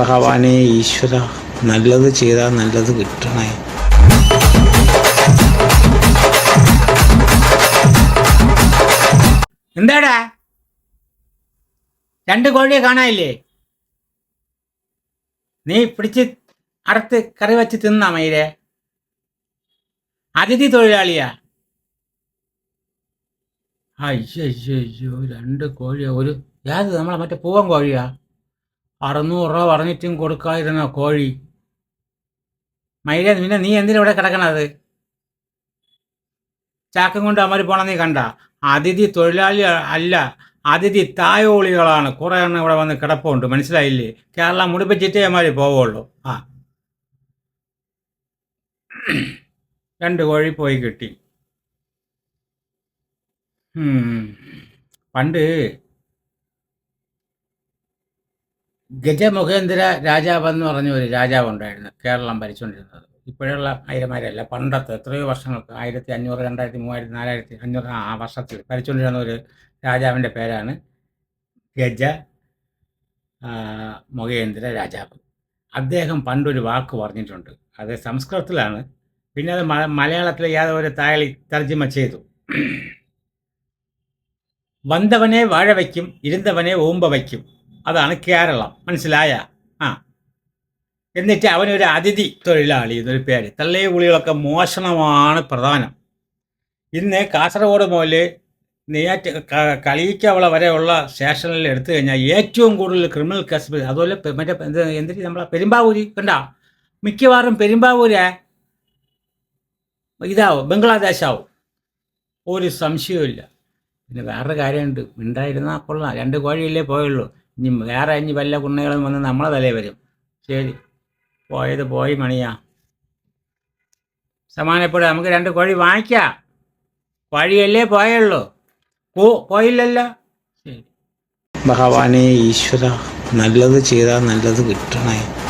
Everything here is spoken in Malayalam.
ഭഗവാനെ ഈശ്വര നല്ലത് ചെയ്താൽ നല്ലത് കിട്ടണേ. എന്താടാ? രണ്ട് കോഴിയെ കാണാനില്ലേ? നീ പിടിച്ച് അറുത്ത് കറി വെച്ച് തിന്നാ മയിലെ. അതിഥി തൊഴിലാളിയാ. അയ്യോ അയ്യോ അയ്യോ രണ്ട് കോഴിയാ. ഒരു യാത് നമ്മളെ മറ്റേ പൂവൻ കോഴിയാ. അറുന്നൂറ് രൂപ പറഞ്ഞിട്ടും കൊടുക്കാതിരുന്ന കോഴി. മൈര പിന്നെ നീ എന്തിനാ ഇവിടെ കിടക്കണത്? ചാക്കും കൊണ്ട് അമരി പോണ നീ കണ്ട. അതിഥി തൊഴിലാളി അല്ല അതിഥി തായോളികളാണ്. കുറെ എണ്ണം ഇവിടെ വന്ന് കിടപ്പുണ്ട്. മനസ്സിലായില്ലേ? കേരളം മുടിപ്പിച്ചിട്ടേ അമാരി പോവുള്ളൂ. ആ. രണ്ട് കോഴി പോയി കിട്ടി. പണ്ട് ഗജമുഖേന്ദ്ര രാജാവ് എന്ന് പറഞ്ഞ ഒരു രാജാവ് ഉണ്ടായിരുന്നു കേരളം ഭരിച്ചുകൊണ്ടിരുന്നത്. ഇപ്പോഴുള്ള ആയിരമാരല്ല പണ്ടത്തെ എത്രയോ വർഷങ്ങൾക്ക് ആയിരത്തി അഞ്ഞൂറ് രണ്ടായിരത്തി മൂവായിരത്തി നാലായിരത്തി അഞ്ഞൂറ് ആ വർഷത്തിൽ ഭരിച്ചുകൊണ്ടിരുന്ന ഒരു രാജാവിന്റെ പേരാണ് ഗജ മുഖേന്ദ്ര രാജാവ്. അദ്ദേഹം പണ്ടൊരു വാക്ക് പറഞ്ഞിട്ടുണ്ട്. അത് സംസ്കൃതത്തിലാണ്. പിന്നെ അത് മ- മലയാളത്തിൽ യാതൊരു ഒരു താളി തർജമ ചെയ്തു. വന്തവനെ വാഴ വയ്ക്കും ഇരുന്തവനെ ഓമ്പ വയ്ക്കും അതാണ് കേരളം. മനസ്സിലായ? ആ. എന്നിട്ട് അവനൊരു അതിഥി തൊഴിലാളി എന്നൊരു പേര്. തള്ളേ കുളികളൊക്കെ മോഷണമാണ് പ്രധാനം. ഇന്ന് കാസർഗോഡ് മുതൽ നെയ്യാറ്റ് കളിയിക്കവളെ വരെയുള്ള സ്റ്റേഷനിൽ എടുത്തു കഴിഞ്ഞാൽ ഏറ്റവും കൂടുതൽ ക്രിമിനൽ കേസ് അതുപോലെ മറ്റേ എന്ത് എന്തിന് നമ്മളെ പെരുമ്പാവൂരി കണ്ട? മിക്കവാറും പെരുമ്പാവൂരെ ഇതാവും ബംഗ്ലാദേശാവും. ഒരു സംശയവുമില്ല. പിന്നെ വേറൊരു കാര്യമുണ്ട്. ഉണ്ടായിരുന്നാൽ കൊള്ളാം. രണ്ട് കോഴിയല്ലേ പോയുള്ളൂ. ഇനി വേറെ ഇനി വല്ല കുണ്ണകളും വന്ന് നമ്മളെ തലേ വരും. ശരി. പോയത് പോയി മണിയാ. സമാനപ്പെടുക നമുക്ക് രണ്ട് കോഴി വാങ്ങിക്കാം. വഴിയല്ലേ പോയുള്ളൂ. പോ പോയില്ലല്ലോ. ശരി. ഭഗവാനെ ഈശ്വര നല്ലത് ചെയ്താൽ നല്ലത് കിട്ടണേ.